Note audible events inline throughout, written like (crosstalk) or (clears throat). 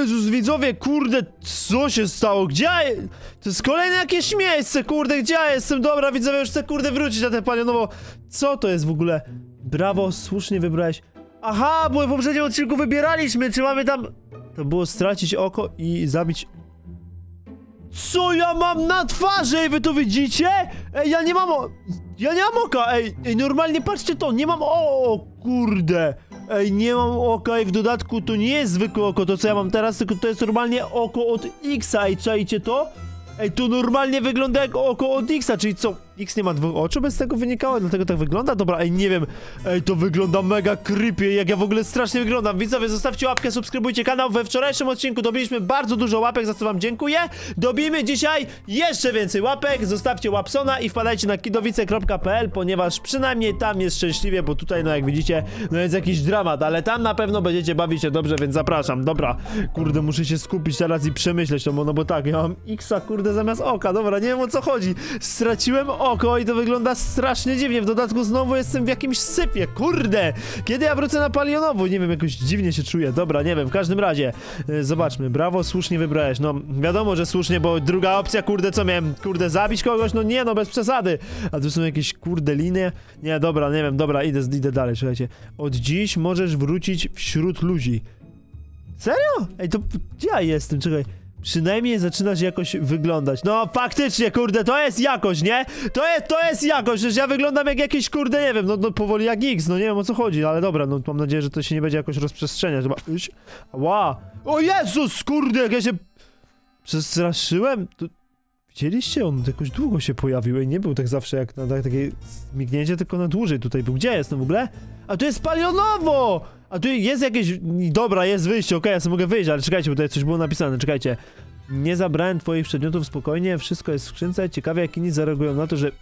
Jezus, widzowie, kurde, co się stało? Gdzie ja... To jest kolejne jakieś miejsce, kurde, gdzie ja jestem? Dobra, widzowie, już chcę, kurde, wrócić na tę palionowo. Co to jest w ogóle? Brawo, słusznie wybrałeś. Aha, bo w poprzednim odcinku wybieraliśmy, czy mamy tam... To było stracić oko i zabić... Co ja mam na twarzy? Ej, wy to widzicie? Ej, ja nie mam o... Ja nie mam oka, ej, ej, normalnie patrzcie to, nie mam o, kurde. Ej, nie mam oka i w dodatku to nie jest zwykłe oko, to co ja mam teraz, tylko to jest normalnie oko od Xa i czajcie to? Ej, to normalnie wygląda jak oko od Xa, czyli co? X nie ma dwóch oczu, bez tego wynikało, dlatego tak wygląda? Dobra, ej, nie wiem. Ej, to wygląda mega creepy, jak ja w ogóle strasznie wyglądam. Widzowie, zostawcie łapkę, subskrybujcie kanał. We wczorajszym odcinku dobiliśmy bardzo dużo łapek, za co wam dziękuję. Dobijmy dzisiaj jeszcze więcej łapek, zostawcie łapsona i wpadajcie na kidowice.pl, ponieważ przynajmniej tam jest szczęśliwie, bo tutaj, no jak widzicie, no jest jakiś dramat, ale tam na pewno będziecie bawić się dobrze, więc zapraszam. Dobra, kurde, muszę się skupić teraz i przemyśleć to, no bo tak, ja mam Xa, kurde, zamiast oka. Dobra, nie wiem o co chodzi. Straciłem i to wygląda strasznie dziwnie. W dodatku znowu jestem w jakimś sypie, kurde. Kiedy ja wrócę na Palionowo? Nie wiem, jakoś dziwnie się czuję. Dobra, nie wiem, w każdym razie. e, Zobaczmy, brawo, słusznie wybrałeś. No, wiadomo, że słusznie, bo druga opcja, kurde, co miałem, kurde, zabić kogoś? No nie, no, bez przesady. A tu są jakieś, kurde, linie? Nie, dobra, nie wiem, dobra, idę, idę dalej, słuchajcie. Od dziś możesz wrócić wśród ludzi. Serio? Ej, to gdzie ja jestem? Czekaj. Przynajmniej zaczynasz jakoś wyglądać. No faktycznie, kurde, to jest jakość, nie? To jest, to jest jakość, że ja wyglądam jak jakiś, kurde, nie wiem, no, no powoli jak X, no nie wiem o co chodzi, ale dobra, no mam nadzieję, że to się nie będzie jakoś rozprzestrzeniać. Chyba. Ła! O Jezus, kurde, jak ja się przestraszyłem. To... Widzieliście? On jakoś długo się pojawił i nie był tak zawsze jak na tak, takie mignięcie, tylko na dłużej tutaj był. Gdzie jestem w ogóle? A tu jest palionowo! A tu jest jakieś... Dobra, jest wyjście, okej, ja sobie mogę wyjść, ale czekajcie, bo tutaj coś było napisane, czekajcie. Nie zabrałem twoich przedmiotów spokojnie, wszystko jest w skrzynce. Ciekawe, jak inni zareagują na to, że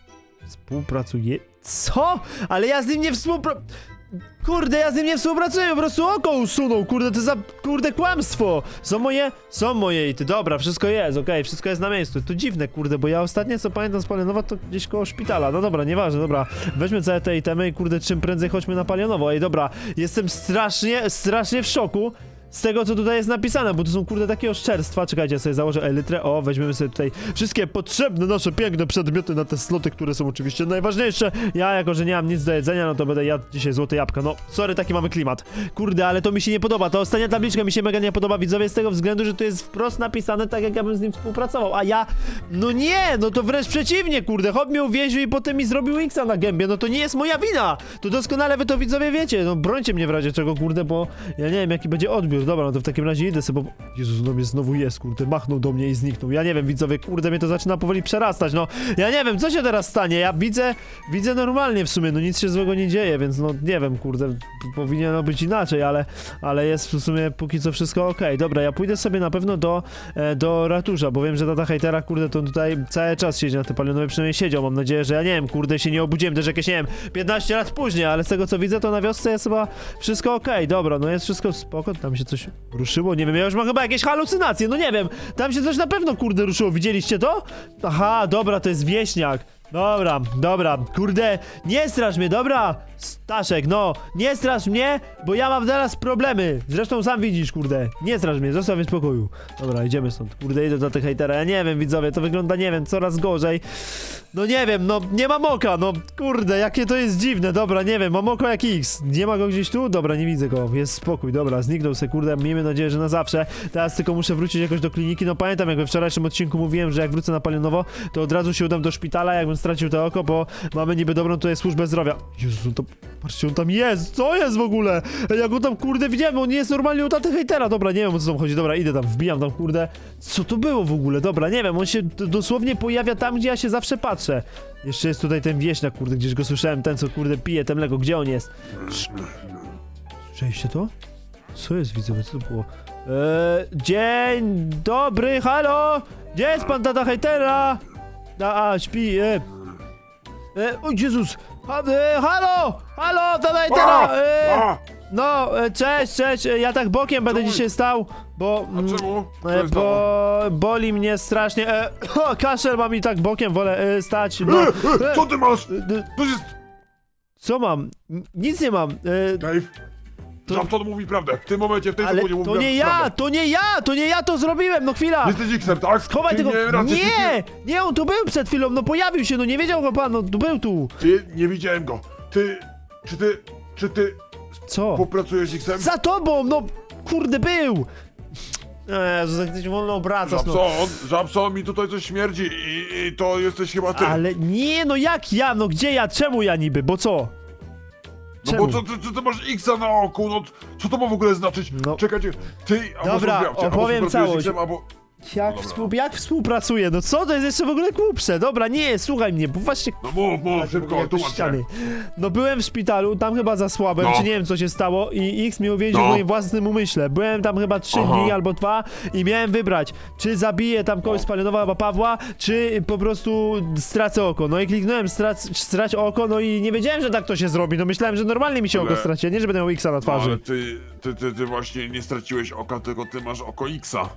współpracuje... Co? Ale ja z nim nie współpracuję... Kurde, ja z nim nie współpracuję, po prostu oko usunął, kurde, to za, kurde, kłamstwo! Są moje? Są moje i ty, dobra, wszystko jest, okej, wszystko jest na miejscu. To dziwne, kurde, bo ja ostatnie, co pamiętam z Palionowa, to gdzieś koło szpitala. No dobra, nieważne, dobra, weźmy całe te itemy i kurde, czym prędzej chodźmy na Palionowo. Ej, dobra, jestem strasznie, strasznie w szoku z tego, co tutaj jest napisane, bo to są kurde takie oszczerstwa. Czekajcie, ja sobie założę elytrę. O, weźmiemy sobie tutaj wszystkie potrzebne nasze piękne przedmioty na te sloty, które są oczywiście najważniejsze. Ja, jako że nie mam nic do jedzenia, no to będę jadł dzisiaj złote jabłka. No, sorry, taki mamy klimat. Kurde, ale to mi się nie podoba. Ta ostatnia tabliczka mi się mega nie podoba, widzowie, z tego względu, że to jest wprost napisane tak, jak ja bym z nim współpracował. A ja, no nie, no to wręcz przeciwnie, kurde. Hop mnie uwięził i potem mi zrobił X na gębie. No to nie jest moja wina. To doskonale wy to widzowie wiecie. No brońcie mnie w razie czego, kurde, bo ja nie wiem, jaki będzie odbiór. Dobra, no to w takim razie idę sobie, bo... Jezus, no mnie znowu jest, kurde, machnął do mnie i zniknął. Ja nie wiem, widzowie, kurde, mnie to zaczyna powoli przerastać, no. Ja nie wiem, co się teraz stanie. Ja widzę, widzę normalnie w sumie, no nic się złego nie dzieje, więc no nie wiem, kurde, powinno być inaczej, ale, ale jest w sumie póki co wszystko okej. Dobra, ja pójdę sobie na pewno do, e, do ratusza, bo wiem, że tata hejtera, kurde, to tutaj cały czas siedzi na te palionowie, przynajmniej siedział. Mam nadzieję, że ja nie wiem, kurde, się nie obudziłem też jakieś, nie wiem, 15 lat później, ale z tego co widzę, to na wiosce jest chyba wszystko okej. Dobra, no jest wszystko spoko, tam się coś ruszyło, nie wiem, ja już mam chyba jakieś halucynacje, no nie wiem, tam się coś na pewno, kurde, ruszyło, widzieliście to? Aha, dobra, to jest wieśniak. Dobra, dobra, kurde, nie strasz mnie, dobra? Staszek, no, nie strasz mnie, bo ja mam teraz problemy. Zresztą sam widzisz, kurde, nie strasz mnie, zostaw mnie w spokoju. Dobra, idziemy stąd, kurde, idę do tych hejtera, ja nie wiem, widzowie, to wygląda, nie wiem, coraz gorzej. No nie wiem, no, nie mam oka, no, kurde, jakie to jest dziwne, dobra, nie wiem, mam oko jak X. Nie ma go gdzieś tu? Dobra, nie widzę go, jest spokój, dobra, zniknął se, kurde, miejmy nadzieję, że na zawsze. Teraz tylko muszę wrócić jakoś do kliniki, no pamiętam, jak we wczorajszym odcinku mówiłem, że jak wrócę na Palionowo, to od razu się udam do szpitala, jakbym stracił to oko, bo mamy niby dobrą tutaj służbę zdrowia. Jezu, to... Patrzcie, on tam jest! Co jest w ogóle? Ej, Ja go tam, kurde, widziałem, on nie jest normalnie u taty hejtera. Dobra, nie wiem, o co tam chodzi. Dobra, idę tam, wbijam tam, kurde. Co to było w ogóle? Dobra, nie wiem, on się dosłownie pojawia tam, gdzie ja się zawsze patrzę. Jeszcze jest tutaj ten wieśniak, kurde, gdzieś go słyszałem, ten, co, kurde, pije te mleko. Gdzie on jest? Sz- Słyszeliście to? Co jest, widzowie, co to było? Eee, dzień dobry, halo! Gdzie jest pan tata hejtera? A, a śpi, e. E, o Jezus! Ha, halo! Halo, tata hejtera! E, A, no, e, cześć, cześć, e, ja tak bokiem będę Czemu? dzisiaj stał, bo... a mm, czemu? Co E, jest stało? bo boli mnie strasznie. E, (clears throat) o, kaszel ma mi tak bokiem, wolę e, stać. No, E, e, co ty masz? To jest... co mam? N- Nic nie mam. E, Dave, to- mówi prawdę. W tym momencie, w tej Ale sekundzie mówi to nie ja, prawdę. to nie ja, to nie ja to zrobiłem, no chwila! Jesteś X-em, tak? Schowaj Ty tego... rację, ty- Nie! Nie, on tu był przed chwilą, no pojawił się, no nie wiedział go pan, no tu był tu. Ty, nie widziałem go. Ty, czy ty, czy ty Co? popracujesz z? Za tobą, no kurde był! Jezu, jak tyś wolno obracasz, no. Żabson, Żabson, mi tutaj coś śmierdzi i, i to jesteś chyba ty. Ale nie, no jak ja, no gdzie ja, czemu ja niby, bo co? No Czemu? bo co, ty, ty, ty masz X-a na oku, no co to ma w ogóle znaczyć? No. Czekajcie, ty, albo Dobra, zrobiłem cię, albo opowiem całość. X-em, albo... Jak, dobra. współ, jak współpracuję, no co to jest jeszcze w ogóle głupsze? Dobra, nie, słuchaj mnie, bo właśnie No mów, mów, szybko, Jak tłumacz się. ściany. No byłem w szpitalu, tam chyba zasłabłem, No. czy nie wiem co się stało i X mnie uwięził No. w moim własnym umyśle. Byłem tam chyba trzy Aha. dni albo dwa i miałem wybrać, czy zabiję tam kogoś No. z Palionowa albo Pawła, czy po prostu stracę oko. No i kliknąłem strac, strać oko, no i nie wiedziałem, że tak to się zrobi. No myślałem, że normalnie mi się Ale- oko straci, a nie, że będę miał Xa na No, twarzy. ale ty, ty, ty, ty właśnie nie straciłeś oka, tylko ty masz oko X-a.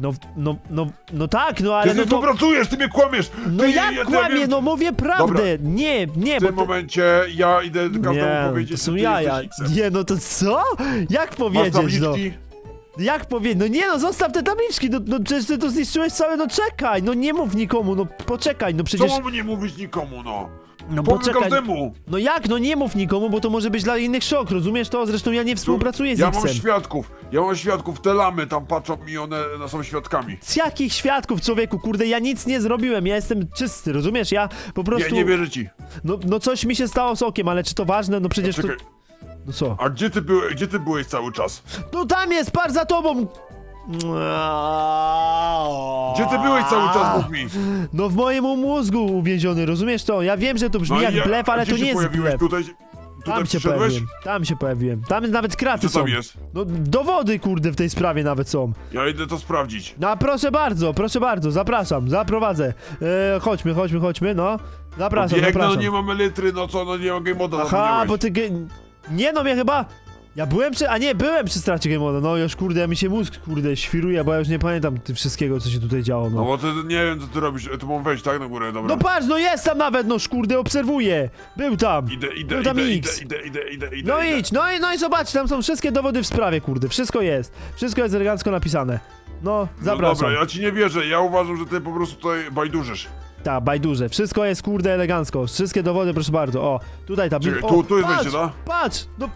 No, no, no, no tak, no ale ty no to... współpracujesz, ty mnie kłamiesz! No ty, jak ja- ja no mówię prawdę! Nie, nie, W bo... tym to- momencie ja idę każdemu Nie, powiedzieć, to są że ty jaja. jesteś X-em. Nie, no to co? Jak Masz powiedzieć, no? tabliczki? Jak powiedzieć? No nie no, zostaw te tabliczki, no, no przecież ty to zniszczyłeś całe, no czekaj, no nie mów nikomu, no poczekaj, no Co przecież... mam nie mówić nikomu, no? No Powiem poczekaj, każdemu! no jak, no nie mów nikomu, bo to może być dla innych szok, rozumiesz to? Zresztą ja nie współpracuję z Ja mam X-em. świadków, ja mam świadków, te lamy tam patrzą mi, one no, są świadkami. Z jakich świadków, człowieku, kurde, ja nic nie zrobiłem, ja jestem czysty, rozumiesz? Ja po Nie, prostu... nie wierzę ci. No, no coś mi się stało z okiem, ale czy to ważne? No przecież to... Czekaj, No co? a gdzie ty, byłeś, gdzie ty byłeś cały czas? No tam jest, par za tobą! Gdzie ty byłeś cały czas, mów mi? No w moim mózgu uwięziony, rozumiesz to? Ja wiem, że to brzmi No jak i blef, ale gdzie to się nie jest pojawiłeś? blef. Tutaj, tutaj Tam się przyszedłeś? pojawiłem, tam się pojawiłem. Tam nawet kraty Co są. tam jest? No dowody kurde w tej sprawie nawet są. Ja idę to sprawdzić. No a proszę bardzo, proszę bardzo, zapraszam, zaprowadzę. E, chodźmy, chodźmy, chodźmy, no. Zapraszam, Biegnę, no zapraszam. nie mamy litry, no co, no nie game moda Aha, bo ty... ge- Nie no, mnie chyba... Ja byłem przy... A nie, byłem przy stracie Game Moda. No już kurde, mi się mózg kurde świruje, bo ja już nie pamiętam ty wszystkiego, co się tutaj działo, No no. bo ty nie wiem co ty robisz, tu mam wejść, tak, na górę, dobra. No patrz, no jest tam nawet, no szkurde, obserwuję. Był tam. Idę, idę, Był tam idę, X. idę, idę, idę, idę, idę. No idę. idź, no i, no i zobacz, tam są wszystkie dowody w sprawie, kurde, wszystko jest. Wszystko jest elegancko napisane. No, No zapraszam. dobra, ja ci nie wierzę, ja uważam, że ty po prostu tutaj bajdurzysz. Ta, bajdurze, wszystko jest, kurde, elegancko. Wszystkie dowody, proszę bardzo. O, tutaj ta... Czekaj, o, tu- tu jest patrz, wejście, tak? Patrz, no...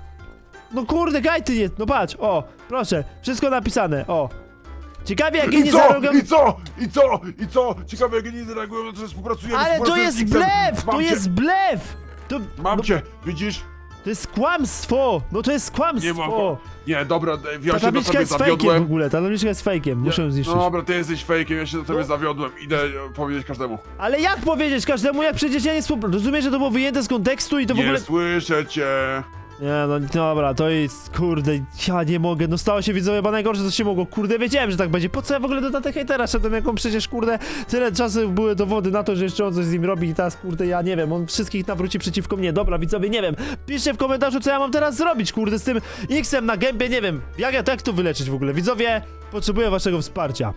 No kurde, gajty jest, no patrz, o, proszę, wszystko napisane, o. Ciekawie, jak I inni co? zarobią... I co? I co? I co? Ciekawe jak inni reagują, że współpracujemy Ale to współpracujemy z jest X-em. blef, Mam to cię, jest blef! To, Mam no, cię, widzisz? to jest kłamstwo, no to jest Nie kłamstwo. mam go. Nie, dobra, Ta ja się na tabliczka tobie jest fejkiem w zawiodłem. ogóle, ta tabliczka jest fejkiem, muszę ją zniszczyć. No dobra, ty jesteś fejkiem, ja się na tobie No. zawiodłem. Idę e, powiedzieć każdemu. Ale jak powiedzieć każdemu, jak przecież ja nie współpracuję? Rozumiesz, że to było wyjęte z kontekstu i to w Nie ogóle... słyszę cię. Nie, no dobra, to jest, kurde, ja nie mogę, no stało się widzowie, chyba najgorsze co się mogło, kurde, wiedziałem, że tak będzie, po co ja w ogóle do datek hejtera szedłem, jaką przecież, kurde, tyle czasu były dowody na to, że jeszcze on coś z nim robi i teraz, kurde, ja nie wiem, on wszystkich nawróci przeciwko mnie, dobra, widzowie, nie wiem, piszcie w komentarzu, co ja mam teraz zrobić, kurde, z tym X-em na gębie, nie wiem, jak ja tak to wyleczyć w ogóle, widzowie, potrzebuję waszego wsparcia.